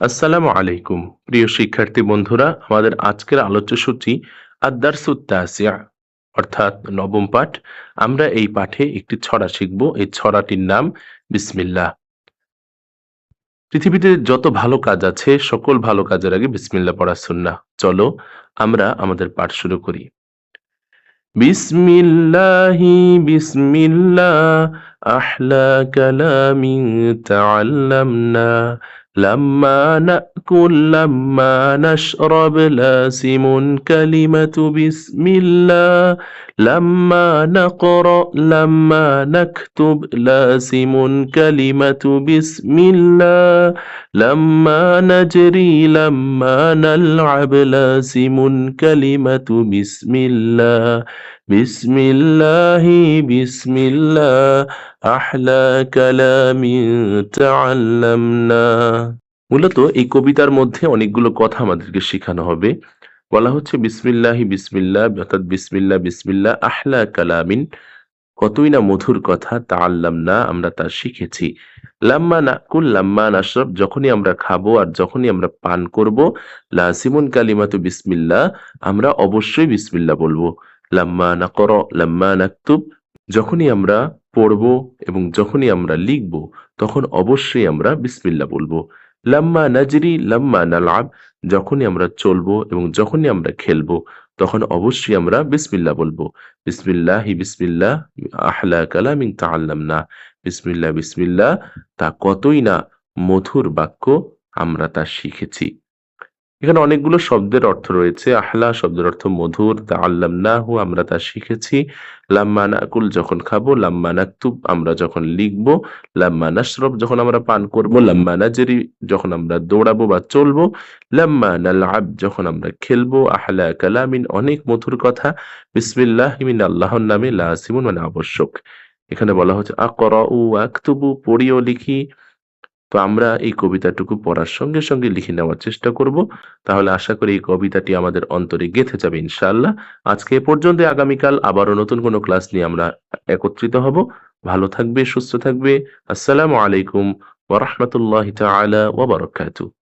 আসসালামু আলাইকুম, প্রিয় শিক্ষার্থী বন্ধুরা, আমাদের আজকের আলোচ্য সূচি আদারসুত্তাসিয়া অর্থাৎ নবম পাঠ। আমরা এই পাঠে একটি ছড়া শিখব। এই ছড়াটির নাম বিসমিল্লাহ। পৃথিবীতে যত ভালো কাজ আছে, সকল ভালো কাজের আগে বিসমিল্লাহ পড়া সুন্নাহ। চলো আমরা আমাদের পাঠ শুরু করি। বিসমিল্লাহি বিসমিল্লাহ, আহলা কালামিন তাআল্লামনা لما نأكل لما نشرب لازم كلمة بسم الله. لما نقرأ لما نكتب لازم كلمة بسم الله. لما نجري لما نلعب لازم كلمة بسم الله. বিস্মিল্লাহি বিসমিল্লাহ, আহলা কালামি তাআল্লামনা। মূলত এই কবিতার মধ্যে অনেকগুলো কথা আমাদেরকে শেখানো হবে। বলা হচ্ছে বিসমিল্লাহি বিসমিল্লাহ, অর্থাৎ বিসমিল্লাহ বিসমিল্লাহ, আহলা কালামিন। কতই না মধুর কথা তা আল্লাম না আমরা তা শিখেছি। লাম্মা না কুল লাম্মা নাশরফ যখনই আমরা খাব আর যখনই আমরা পান করব, লাসিমুন কালিমাতু বিসমিল্লাহ, আমরা অবশ্যই বিসমিল্লাহ বলব। লাম্মা না কর লাম্মা নাকতুব, যখনই আমরা পড়ব এবং যখনই আমরা লিখব, তখন অবশ্যই আমরা বিসমিল্লাহ বলব। লাম্মা নাজরি, লাম্মা নালাব, যখনই আমরা চলবো এবং যখনই আমরা খেলব, তখন অবশ্যই আমরা বিসমিল্লা বলব। বিসমিল্লাহি, বিসমিল্লাহ, আহলা কালামিন তাআল্লামনা। বিসমিল্লাহ বিসমিল্লাহ, তা কতই না মধুর বাক্য আমরা তা শিখেছি। এখানে অনেকগুলো শব্দের অর্থ রয়েছে। আহলা শব্দের অর্থ মধুর। তা আল্লাম নাহু আমরা তা শিখেছি। লাম্মা নাকুল যখন খাব, লাম্মা আমরা যখন লিখব, লাম্মা নাশরব যখন আমরা পান করব, লাম্মা নাজরি যখন আমরা দৌড়াবো বা চলবো, লাম্মা নালআব যখন আমরা খেলব, আহলা কালামিন, অনেক মধুর কথা। বিসমিল্লাহ মিন আল্লাহর নামে লাসিমুন মানে আবশ্যক। এখানে বলা হচ্ছে আকরা উ আকতুবু, পড়িও লিখি। তো আমরা এই কবিতাটুকু পড়ার সঙ্গে সঙ্গে লিখে নেওয়ার চেষ্টা করব। তাহলে আশা করি এই কবিতাটি আমাদের অন্তরে গেঁথে যাবে ইনশাআল্লাহ। আজকে এ পর্যন্ত আগামীকাল আবারও নতুন কোনো ক্লাস নিয়ে আমরা একত্রিত হব। ভালো থাকবে, সুস্থ থাকবে। আসসালামু আলাইকুম ওয়া রাহমাতুল্লাহি তাআলা ওয়া বারাকাতুহু।